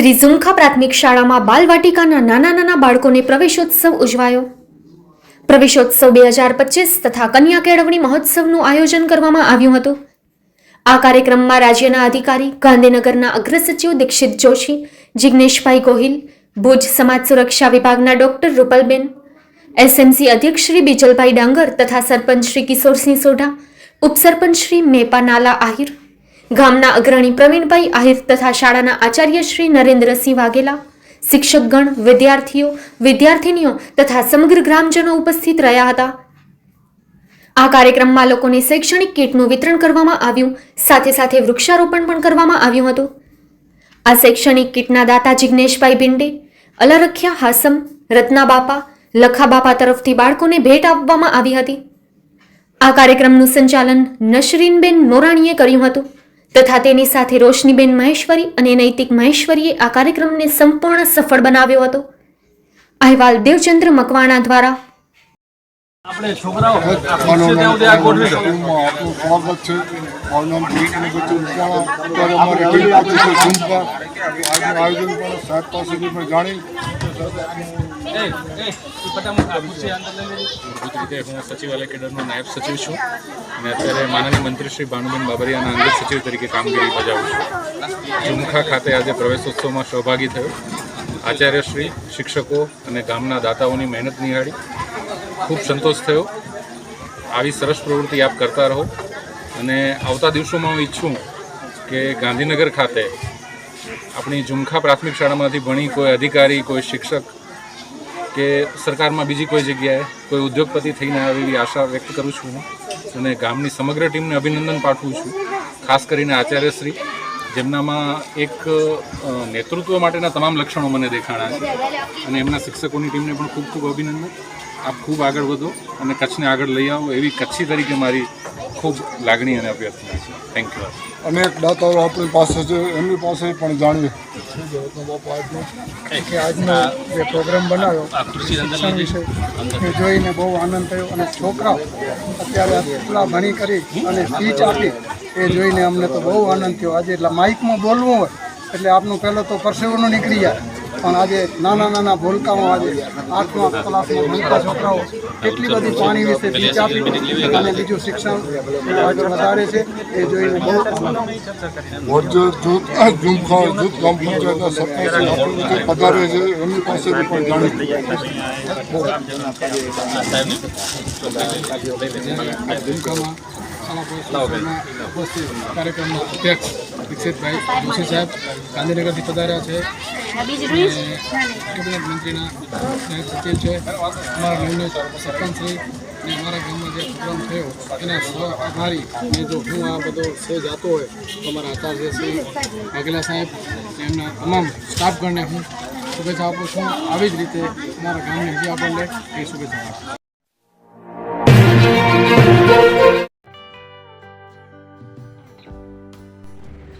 શ્રી ઝુમખા પ્રાથમિક શાળામાં બાલવાટિકાના નાના નાના બાળકોને પ્રવેશોત્સવ ઉજવાયો. પ્રવેશોત્સવ બે હજાર પચીસ તથા કન્યા કેળવણી મહોત્સવનું આયોજન કરવામાં આવ્યું હતું. આ કાર્યક્રમમાં રાજ્યના અધિકારી, ગાંધીનગરના અગ્રસચિવ દીક્ષિત જોશી જિજ્ઞેશભાઈ ગોહિલ, ભુજ સમાજ સુરક્ષા વિભાગના ડોક્ટર રૂપલબેન, એસએમસી અધ્યક્ષ શ્રી બીજલભાઈ ડાંગર તથા સરપંચ શ્રી કિશોરસિંહ સોઢા, ઉપસરપંચ શ્રી મેપા નાલા આહિર ગામના અગ્રણી પ્રવીણભાઈ આહિર તથા શાળાના આચાર્ય શ્રી નરેન્દ્રસિંહ વાઘેલા, શિક્ષકગણ, વિદ્યાર્થીઓ, વિદ્યાર્થિનીઓ તથા સમગ્ર ગ્રામજનો ઉપસ્થિત રહ્યા હતા. આ કાર્યક્રમમાં લોકોને શૈક્ષણિક કીટનું વિતરણ કરવામાં આવ્યું, સાથે સાથે વૃક્ષારોપણ પણ કરવામાં આવ્યું હતું. આ શૈક્ષણિક કીટના દાતા જિજ્ઞેશભાઈ બિંડે અલરખ્યા હાસમ, રત્ના બાપા, લખા બાપા તરફથી બાળકોને ભેટ આપવામાં આવી હતી. આ કાર્યક્રમનું સંચાલન નશરીનબેન મોરાણીએ કર્યું હતું. તથા તેની સાથે રોશનીબેન મહેશ્વરી અને નૈતિક મહેશ્વરીએ આ કાર્યક્રમને સંપૂર્ણ સફળ બનાવ્યો હતો. અહેવાલ દેવચંદ્ર મકવાણા દ્વારા. આપણે છોકરાઓ આયોજન પણ જાણી. રીતે હું સચિવાલય કેડરનો નાયબ સચિવ છું અને અત્યારે માનનીય મંત્રી શ્રી ભાનુબેન બાબરિયાના અંગત સચિવ તરીકે કામગીરી બજાવું છું. ઝુમખા ખાતે આજે પ્રવેશોત્સવમાં સહભાગી થયો. આચાર્યશ્રી શિક્ષકો અને ગામના દાતાઓની મહેનત નિહાળી. ખૂબ સંતોષ થયો. આવી સરસ પ્રવૃત્તિ આપ કરતા રહો. અને આવતા દિવસોમાં હું ઈચ્છું કે ગાંધીનગર ખાતે આપણી ઝુમખા પ્રાથમિક શાળામાંથી ભણી કોઈ અધિકારી, કોઈ શિક્ષક કે સરકારમાં બીજી કોઈ જગ્યાએ કોઈ ઉદ્યોગપતિ થઈને આવે એવી આશા વ્યક્ત કરું છું હું અને ગામની સમગ્ર ટીમને અભિનંદન પાઠવું છું, ખાસ કરીને આચાર્યશ્રી, જેમનામાં એક નેતૃત્વ માટેના તમામ લક્ષણો મને દેખાણા છે. અને એમના શિક્ષકોની ટીમને પણ ખૂબ ખૂબ અભિનંદન. આપ ખૂબ આગળ વધો અને કચ્છને આગળ લઈ આવો એવી કચ્છી તરીકે મારી ખૂબ લાગણી અને અભ્યર્થના છે. થેન્ક યુ અનેક દાતાઓ આપણી પાસે છે, એમની પાસે પણ જાણીએ. કે આજનો જે પ્રોગ્રામ બનાવ્યો શિક્ષણ વિશે? એ જોઈને બહુ આનંદ થયો અને છોકરાઓ અત્યારે આટલા ભણી કરી અને સ્પીચ આપી એ જોઈને અમને તો બહુ આનંદ થયો. આજે એટલે માઇકમાં બોલવું હોય એટલે આપનું પહેલો તો પરસેવોનું નીકળી જાય. પણ આજે નાના નાના ભૂલકાઓ આજે આઠમા ક્લાસમાં ભણતા છોકરાઓ કેટલી બધી પાણી વિશે આપી અને બીજું શિક્ષણ આગળ વધારે છે એ જોઈને બહુ જૂથ ગ્રામ પંચાયતના સરપંચ પધારે છે એમની પાસેથી પણ પરિષદના ઉપસ્થિત કાર્યક્રમના અધ્યક્ષ દીક્ષિતભાઈ જોશી સાહેબ ગાંધીનગરથી પધાર્યા છે. કેબિનેટ મંત્રીના નાયબ સચિવ છે. અમારા નવનિયુક્ત સરપંચશ્રી અને અમારા ગામમાં જે પ્રોગ્રામ થયો એના સહ આભારી ને જો હું આ બધો શ્રેય જાતો હોય તો અમારા આચાર્ય શ્રી વાઘેલા સાહેબ એમના તમામ સ્ટાફગણને હું શુભેચ્છા આપું છું. આવી જ રીતે અમારા ગામને હજી આપણને એ શુભેચ્છા આપું